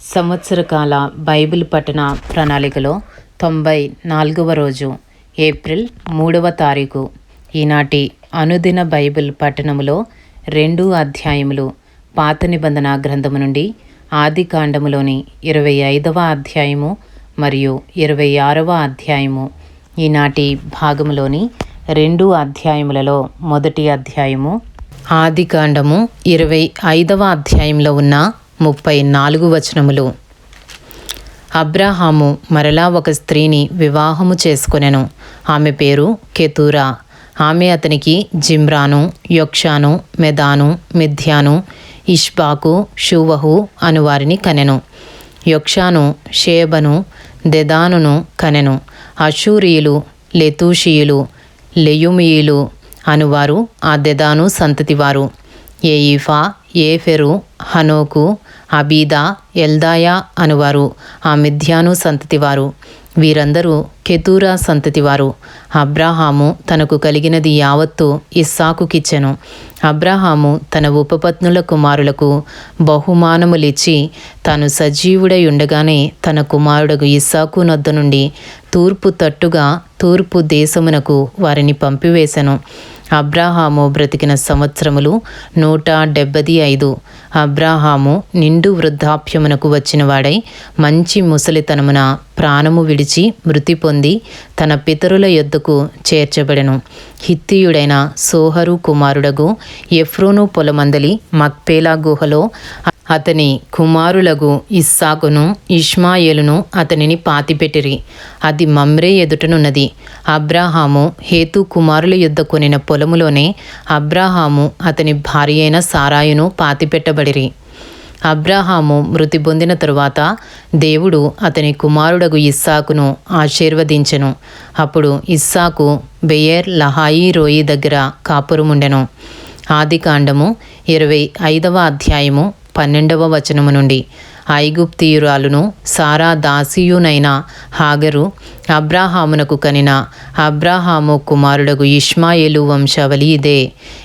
సంవత్సర కాల బైబిల్ పఠన ప్రణాళికలో తొంభై నాలుగవ రోజు ఏప్రిల్ మూడవ తారీఖు. ఈనాటి అనుదిన బైబిల్ పట్టణములో రెండు అధ్యాయములు పాత నిబంధన గ్రంథము నుండి ఆది కాండములోని ఇరవై ఐదవ అధ్యాయము మరియు ఇరవై ఆరవ అధ్యాయము. ఈనాటి భాగములోని రెండు అధ్యాయములలో మొదటి అధ్యాయము ఆది కాండము ఇరవై ఐదవ అధ్యాయంలో ఉన్న ముప్పై నాలుగు వచనములు. అబ్రాహాము మరలా ఒక స్త్రీని వివాహము చేసుకొనెను. ఆమె పేరు కెతూరా. ఆమె అతనికి Zimran Jokshan Medan Midian Ishbak Shuah అను వారిని కనెను. యొక్షాను షేబను దెదానును కనెను. అషూరియులు లెతూషియులు లెయుమియులు అనువారు ఆ దెదాను సంతతివారు. ఏయిఫా ఏఫెరు హనోకు అబీదా ఎల్దాయా అనువారు. ఆ మిథ్యాను సంతతివారు. వీరందరూ కెతూరా సంతతివారు. అబ్రాహాము తనకు కలిగినది యావత్తు ఇస్సాకుకిచ్చెను. అబ్రాహాము తన ఉపపత్నుల కుమారులకు బహుమానములిచ్చి తాను సజీవుడై ఉండగానే తన కుమారుడకు ఇస్సాకు నొద్ద నుండి తూర్పు తట్టుగా తూర్పు దేశమునకు వారిని పంపివేశను అబ్రాహాము బ్రతికిన సంవత్సరములు నూట డెబ్బది ఐదు. అబ్రాహాము నిండు వృద్ధాప్యమునకు వచ్చినవాడై మంచి ముసలితనమున ప్రాణము విడిచి మృతి పొంది తన పితరుల యొద్దకు చేర్చబడెను. హిత్తియుడైన సోహరు కుమారుడగు ఎఫ్రోను పొలమందలి మక్పేలా గుహలో అతని కుమారులగు ఇస్సాకును ఇష్మాయేలును అతనిని పాతిపెట్టిరి. అది మమ్రే ఎదుటనున్నది. అబ్రాహాము హేతు కుమారుల యుద్ధ కొనిన పొలములోనే అబ్రాహాము అతని భార్య అయిన సారాయును పాతిపెట్టబడిరి. అబ్రాహాము మృతి పొందిన తరువాత దేవుడు అతని కుమారుడగు ఇస్సాకును ఆశీర్వదించెను. అప్పుడు ఇస్సాకు బెయర్ లహాయి రోయి దగ్గర కాపురముండెను. ఆది కాండము ఇరవై ఐదవ అధ్యాయము పన్నెండవ వచనము నుండి. ఐగుప్తియురాలును సారా దాసియునైన హాగరు అబ్రాహామునకు కనిన అబ్రాహాము కుమారుడగు ఇష్మాయేలు వంశావళి ఇదే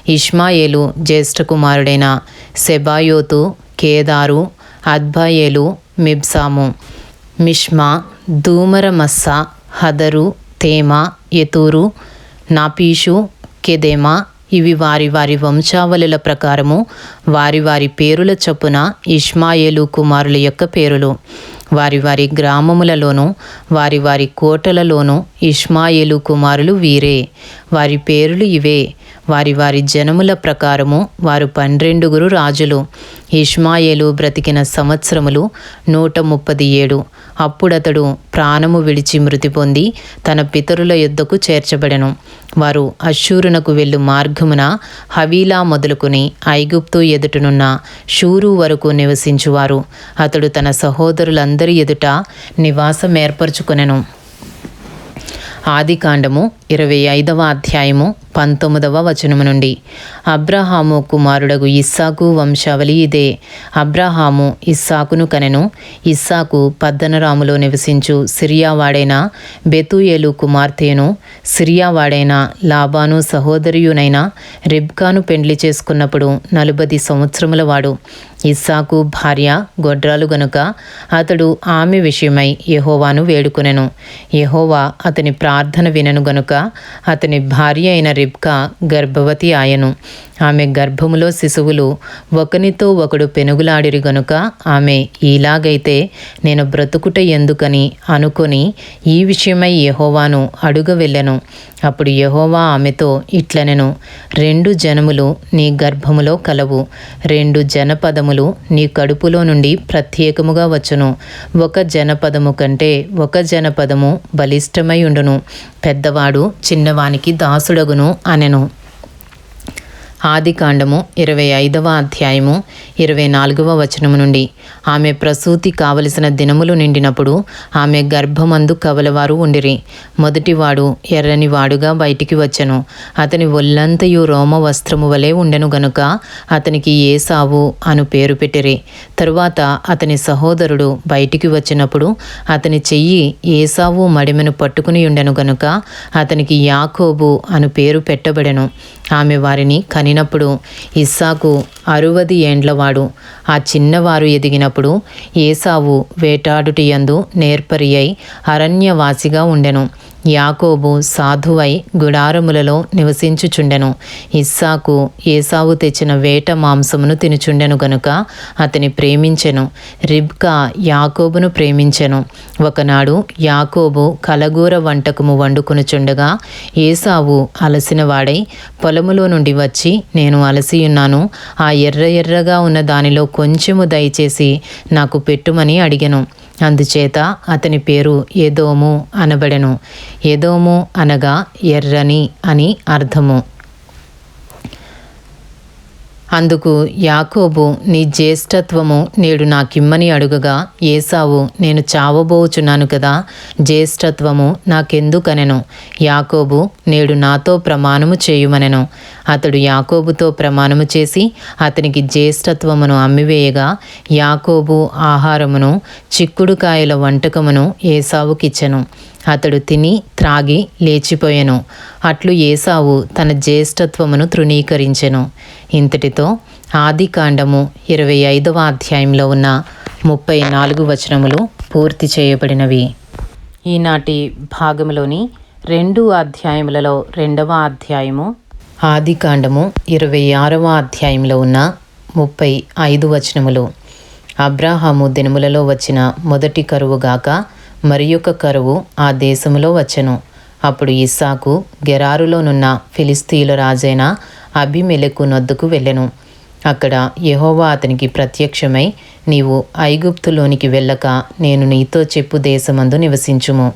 ఇష్మాయేలు జ్యేష్ఠ కుమారుడైన సెబాయోతు కేదారు అద్బాయేలు మిబ్సాము మిష్మా ధూమరమస్స హదరు తేమ యతూరు నాపీషు కెదెమా ఇవి వారి వారి వంశావళుల ప్రకారము వారి వారి పేరుల చొప్పున ఇష్మాయేలు కుమారుల యొక్క పేరులు. వారి వారి గ్రామములలోనూ వారి వారి కోటలలోనూ ఇష్మాయేలు కుమారులు వీరే. వారి పేరులు ఇవే. వారి వారి జనముల ప్రకారము వారు పన్నెండుగురు రాజులు. ఇష్మాయేలు బ్రతికిన సంవత్సరములు నూట ముప్పది ఏడు. అప్పుడతడు ప్రాణము విడిచి మృతి పొంది తన పితరుల యుద్ధకు చేర్చబడెను. వారు అశ్షూరునకు వెళ్ళు మార్గమున హవీలా మొదలుకొని ఐగుప్తు ఎదుటనున్న షూరు వరకు నివసించువారు. అతడు తన సహోదరులందరి ఎదుట నివాసం ఏర్పరచుకొనెను ఆదికాండము ఇరవై ఐదవ అధ్యాయము పంతొమ్మిదవ వచనము నుండి. అబ్రహాము కుమారుడగు ఇస్సాకు వంశావళి ఇదే. అబ్రహాము ఇస్సాకును కనెను. ఇస్సాకు పద్దనరాములో నివసించు సిరియావాడైన బెతుయేలు కుమార్తెను సిరియావాడైన లాబాను సహోదరియునైన రిబ్కాను పెండ్లి చేసుకున్నప్పుడు నలుబది సంవత్సరముల వాడు. ఇస్సాకు భార్య గొడ్రాలు గనుక అతడు ఆమె విషయమై యహోవాను వేడుకొనెను. యహోవా అతని ప్రార్థన వినను గనుక అతని భార్య అయిన రిబ్కా గర్భవతి ఆయను. ఆమె గర్భములో శిశువులు ఒకనితో ఒకడు పెనుగులాడిరి గనుక ఆమె ఇలాగైతే నేను బ్రతుకుట ఎందుకని అనుకొని ఈ విషయమై యహోవాను అడుగ వెళ్ళెను అప్పుడు యహోవా ఆమెతో ఇట్లనెను రెండు జనములు నీ గర్భములో కలవు రెండు జనపదములు నీ కడుపులో నుండి ప్రత్యేకముగా వచ్చును. ఒక జనపదము కంటే ఒక జనపదము బలిష్టమై ఉండును. పెద్దవాడు చిన్నవానికి దాసుడగును అనెను ఆది కాండము ఇరవై ఐదవ అధ్యాయము ఇరవై నాలుగవ వచనము నుండి. ఆమె ప్రసూతి కావలసిన దినములు నిండినప్పుడు ఆమె గర్భమందు కవలవారు ఉండిరి. మొదటివాడు ఎర్రని వాడుగా బయటికి వచ్చెను. అతని ఒళ్ళంతయు రోమ వస్త్రము వలె ఉండెను గనుక అతనికి ఏసావు అను పేరు పెట్టిరి. తరువాత అతని సహోదరుడు బయటికి వచ్చినప్పుడు అతని చెయ్యి ఏసావు మడిమెను పట్టుకుని ఉండెను గనుక అతనికి యాకోబు అను పేరు పెట్టబడెను. ఆమె వారిని కని కనినప్పుడు ఇస్సాకు అరువది ఏండ్లవాడు. ఆ చిన్నవారు ఎదిగినప్పుడు ఏసావు వేటాడుటియందు నేర్పరి అయి అరణ్యవాసిగా ఉండెను. యాకోబు సాధువై గుడారములలో నివసించుచుండెను. ఇస్సాకు ఏసావు తెచ్చిన వేట మాంసమును తినుచుండెను గనుక అతని ప్రేమించెను. రిబ్కా యాకోబును ప్రేమించెను. ఒకనాడు యాకోబు కలగూర వంటకము వండుకొనుచుండగా ఏసావు అలసినవాడై పొలములో నుండి వచ్చి నేను అలసియున్నాను ఆ ఎర్ర ఎర్రగా ఉన్న దానిలో కొంచెము దయచేసి నాకు పెట్టుమని అడిగెను. అందుచేత అతని పేరు ఏదోము అనబడెను. ఏదోము అనగా ఎర్రని అని అర్థము. అందుకు యాకోబు నీ జ్యేష్ఠత్వము నేడు నాకిమ్మని అడుగగా ఏసావు నేను చావబోచున్నాను కదా జ్యేష్ఠత్వము నాకెందుకనెను? యాకోబు నేడు నాతో ప్రమాణము చేయుమనెను. అతడు యాకోబుతో ప్రమాణము చేసి అతనికి జ్యేష్ఠత్వమును అమ్మివేయగా యాకోబు ఆహారమును చిక్కుడుకాయల వంటకమును ఏసావుకిచ్చెను. అతడు తిని త్రాగి లేచిపోయెను. అట్లు ఏసావు తన జ్యేష్ఠత్వమును తృణీకరించెను. ఇంతటితో ఆది కాండము ఇరవై ఐదవ అధ్యాయంలో ఉన్న ముప్పై నాలుగు వచనములు పూర్తి చేయబడినవి. ఈనాటి భాగంలోని రెండు అధ్యాయములలో రెండవ అధ్యాయము ఆది కాండము ఇరవై ఆరవ అధ్యాయంలో ఉన్న ముప్పై ఐదు వచనములు. అబ్రాహాము దినములలో వచ్చిన మొదటి కరువుగాక మరి యొక్క కరువు ఆ దేశములో వచ్చెను. అప్పుడు ఇస్సాకు గెరారులోనున్న ఫిలిస్తీయుల రాజైన అభిమెలకు నొద్దుకు వెళ్ళెను. అక్కడ యహోవా అతనికి ప్రత్యక్షమై నీవు ఐగుప్తులోనికి వెళ్ళక నేను నీతో చెప్పు దేశమందు నివసించుము.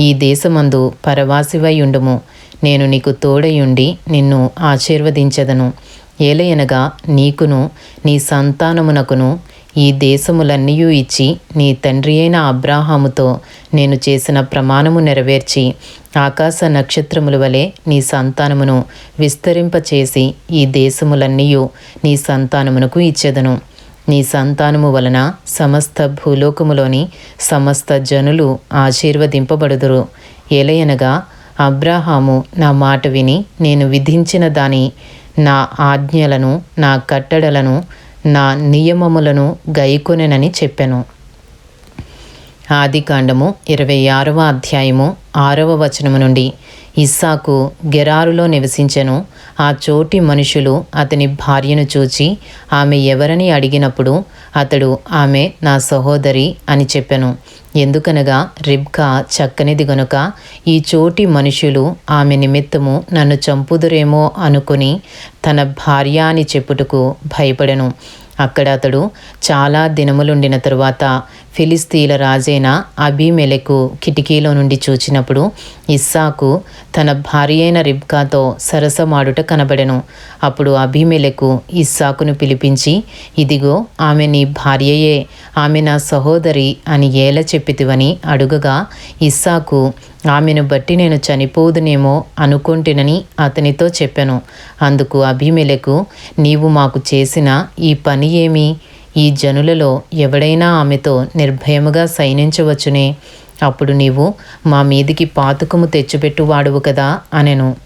ఈ దేశమందు పరవాసివై ఉండుము నేను నీకు తోడయుండి నిన్ను ఆశీర్వదించెదను. ఏలయనగా నీకును నీ సంతానమునకును ఈ దేశములన్నీయూ ఇచ్చి నీ తండ్రి అయిన అబ్రాహాముతో నేను చేసిన ప్రమాణము నెరవేర్చి ఆకాశ నక్షత్రముల వలె నీ సంతానమును విస్తరింపచేసి ఈ దేశములన్నీ నీ సంతానమునకు ఇచ్చెదను. నీ సంతానము వలన సమస్త భూలోకములోని సమస్త జనులు ఆశీర్వదింపబడుదురు. ఏలయనగా అబ్రాహాము నా మాట విని నేను విధించిన దాని నా ఆజ్ఞలను నా కట్టడలను నా నియమములను గైకొనెనని చెప్పెను. ఆదికాండము ఇరవై ఆరవ అధ్యాయము ఆరవ వచనము నుండి ఇస్సాకు గెరారులో నివసించెను. ఆ చోటి మనుషులు అతని భార్యను చూచి ఆమె ఎవరని అడిగినప్పుడు అతడు ఆమె నా సహోదరి అని చెప్పెను. ఎందుకనగా రిబ్కా చక్కనిది గనుక ఈ చోటి మనుషులు ఆమె నిమిత్తము నన్ను చంపుదురేమో అనుకుని తన భార్య అని చెప్పుటకు భయపడను. అక్కడ అతడు చాలా దినములుండిన తరువాత ఫిలిస్తీల రాజైన అభిమెలకు కిటికీలో నుండి చూచినప్పుడు ఇస్సాకు తన భార్య అయిన రిబ్కాతో సరసమాడుట కనబడెను. అప్పుడు అభిమెలకు ఇస్సాకును పిలిపించి ఇదిగో ఆమె నీ భార్యయే ఆమె నా సహోదరి అని ఏల చెప్పితివని అడుగగా ఇస్సాకు ఆమెను బట్టి నేను చనిపోదునేమో అనుకుంటునని అతనితో చెప్పాను. అందుకు అభిమేలకు నీవు మాకు చేసిన ఈ పని ఏమి? ఈ జనులలో ఎవడైనా ఆమెతో నిర్భయముగా సైనించవచ్చునే. అప్పుడు నీవు మా మీదికి పాతుకము తెచ్చిపెట్టువాడువు కదా అనెను.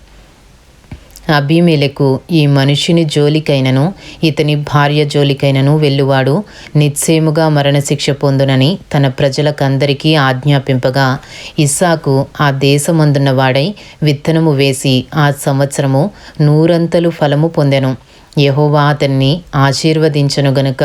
అభిమేలకు ఈ మనుషుని జోలికైనను ఇతని భార్య జోలికైనను వెళ్ళువాడు నిశ్చయముగా మరణశిక్ష పొందునని తన ప్రజలకందరికీ ఆజ్ఞాపింపగా ఇస్సాకు ఆ దేశమందున్న వాడై విత్తనము వేసి ఆ సంవత్సరము నూరంతలు ఫలము పొందెను. యహోవా అతన్ని ఆశీర్వదించను గనుక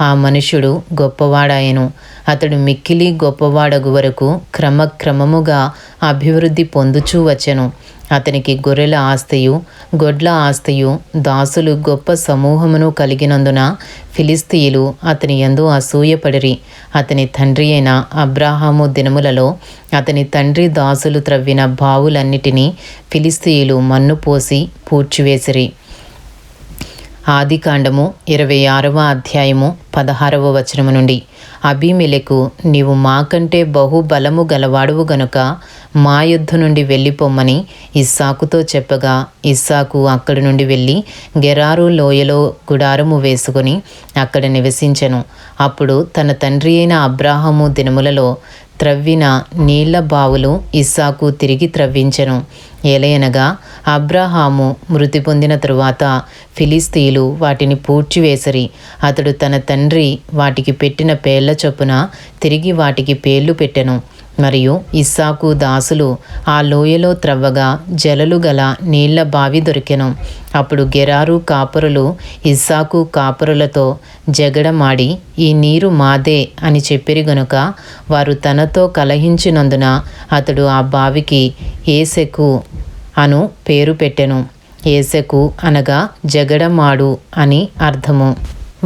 ఆ మనుషుడు గొప్పవాడాయను. అతడు మిక్కిలి గొప్పవాడగు వరకు క్రమక్రమముగా అభివృద్ధి పొందుచూ వచ్చెను. అతనికి గొర్రెల ఆస్తయు గొడ్ల ఆస్తయు దాసులు గొప్ప సమూహమును కలిగినందున ఫిలిస్తీయులు అతని ఎందు అసూయపడిరి. అతని తండ్రి అయిన అబ్రాహాము దినములలో అతని తండ్రి దాసులు త్రవ్విన బావులన్నిటినీ ఫిలిస్తీయులు మన్ను పోసి పూడ్చివేసిరి. ఆదికాండము ఇరవై ఆరవ అధ్యాయము పదహారవ వచనము నుండి. అభిమెలకు నీవు మాకంటే బహు బలము గలవాడువు గనుక మా యుద్ధ నుండి వెళ్ళిపోమ్మని ఇస్సాకుతో చెప్పగా. ఇస్సాకు అక్కడి నుండి వెళ్ళి గెరారు లోయలో గుడారము వేసుకొని అక్కడ నివసించెను. అప్పుడు తన తండ్రి అయిన అబ్రాహము దినములలో త్రవ్విన నీళ్ళ బావులు ఇస్సాకు తిరిగి త్రవ్వించెను. ఏలయనగా అబ్రహాము మృతి పొందిన తరువాత ఫిలిస్తీలు వాటిని పూడ్చివేసరి. అతడు తన తండ్రి వాటికి పెట్టిన పేర్ల చొప్పున తిరిగి వాటికి పేర్లు పెట్టెను. మరియు ఇస్సాకు దాసులు ఆ లోయలో త్రవ్వగా జలలు గల నీళ్ళ బావి దొరికెను. అప్పుడు గెరారు కాపురులు ఇస్సాకు కాపురులతో జగడమాడి ఈ నీరు మాదే అని చెప్పిరి గనుక వారు తనతో కలహించినందున అతడు ఆ బావికి ఏసెకు అను పేరు పెట్టెను. ఏసెకు అనగా జగడమాడు అని అర్థము.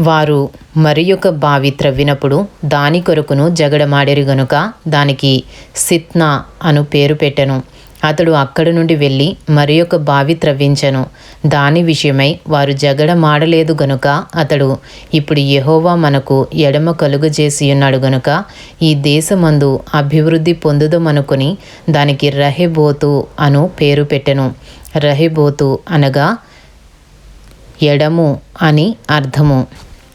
వారు మరి యొక్క బావి త్రవ్వినప్పుడు దాని కొరకును జగడమాడిరి గనుక దానికి సిత్నా అను పేరు పెట్టెను. అతడు అక్కడి నుండి వెళ్ళి మరి యొక్క బావి త్రవ్వించెను. దాని విషయమై వారు జగడమాడలేదు గనుక అతడు ఇప్పుడు యహోవా మనకు ఎడమ కలుగజేసి ఉన్నాడు గనుక ఈ దేశమందు అభివృద్ధి పొందుదమనుకుని దానికి రహెబోతు అను పేరు పెట్టెను. రహెబోతు అనగా ఎడము అని అర్థము.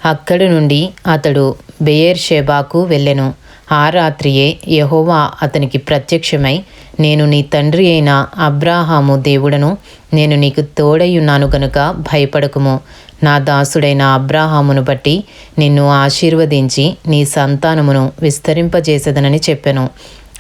అక్కడి నుండి అతడు బెయేర్ షెబాకు వెళ్ళెను. ఆ రాత్రియే యహోవా అతనికి ప్రత్యక్షమై నేను నీ తండ్రి అయిన అబ్రాహాము దేవుడను నేను నీకు తోడయ్యున్నాను గనుక భయపడకుము. నా దాసుడైన అబ్రాహామును బట్టి నిన్ను ఆశీర్వదించి నీ సంతానమును విస్తరింపజేసేదనని చెప్పెను.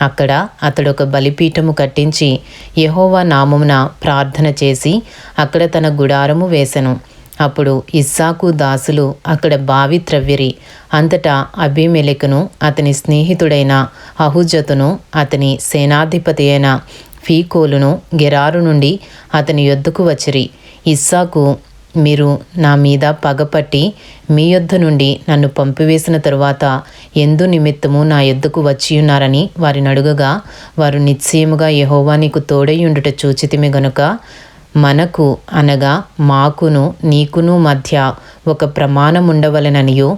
అక్కడ అతడు ఒక బలిపీఠము కట్టించి యహోవా నామమున ప్రార్థన చేసి అక్కడ తన గుడారము వేసెను. అప్పుడు ఇస్సాకు దాసులు అక్కడ బావి త్రవ్విరి. అంతటా అభిమెలెకును అతని స్నేహితుడైన అహుజతును అతని సేనాధిపతి అయిన ఫీకోలును గెరారు నుండి అతని యొద్దకు వచ్చిరి. ఇస్సాకు మీరు నా మీద పగపట్టి మీ యొద్ద నుండి నన్ను పంపివేసిన తరువాత ఎందు నిమిత్తము నా యొద్దకు వచ్చియున్నారని వారిని అడుగగా వారు నిశ్చయముగా యహోవా నీకు తోడై చూచితిమి గనుక మనకు అనగా మాకును నీకును మధ్య ఒక ప్రమాణం ఉండవలెననియు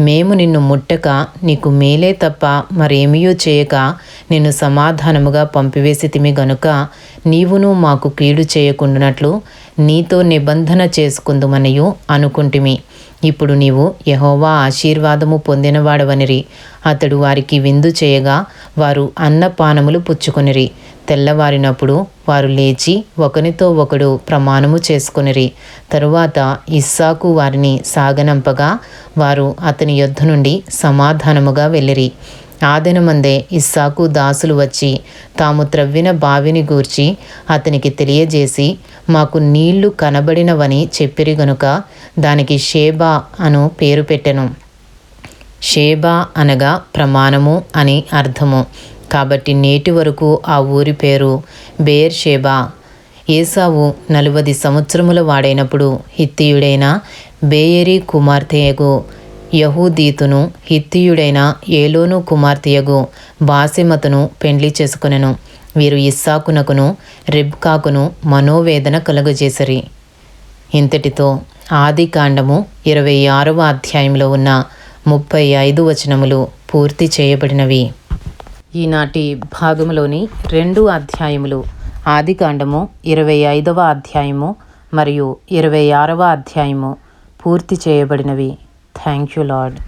మేము నిన్ను ముట్టక నీకు మేలే తప్ప మరేమియూ చేయక నిన్ను సమాధానముగా పంపివేసితిమి గనుక నీవును మాకు కీడు చేయకుండానట్లు నీతో నిబంధన చేసుకుందుమనియు అనుకుంటిమి. ఇప్పుడు నీవు యహోవా ఆశీర్వాదము పొందినవాడవనిరి. అతడు వారికి విందు చేయగా వారు అన్నపానములు పుచ్చుకొనిరి. తెల్లవారినప్పుడు వారు లేచి ఒకనితో ఒకడు ప్రమాణము చేసుకొనిరి. తరువాత ఇస్సాకు వారిని సాగనంపగా వారు అతని యొద్ధ నుండి సమాధానముగా వెళ్ళిరి. ఆ దినమందే ఇస్సాకు దాసులు వచ్చి తాము త్రవ్విన బావిని గూర్చి అతనికి తెలియజేసి మాకు నీళ్ళు కనబడినవని చెప్పిరి గనుక దానికి షేబా అను పేరు పెట్టెను. షేబా అనగా ప్రమాణము అని అర్థము. కాబట్టి నేటి వరకు ఆ ఊరి పేరు బేర్ షేబా. ఏసావు నలువది సంవత్సరముల వాడైనప్పుడు హిత్తియుడైన బేయరి కుమార్తెయగు యహూదీతును హిత్తియుడైన ఏలోను కుమార్తెయగు బాసిమతును పెండ్లి చేసుకునెను. వీరు ఇస్సాకునకును రిబ్కాకును మనోవేదన కలుగజేసరి. ఇంతటితో ఆది కాండము ఇరవై ఆరవ అధ్యాయంలో ఉన్న ముప్పై ఐదు వచనములు పూర్తి చేయబడినవి. ఈనాటి భాగంలోని రెండు అధ్యాయములు ఆది కాండము ఇరవై ఐదవ అధ్యాయము మరియు ఇరవై ఆరవ అధ్యాయము పూర్తి చేయబడినవి. Thank you, Lord.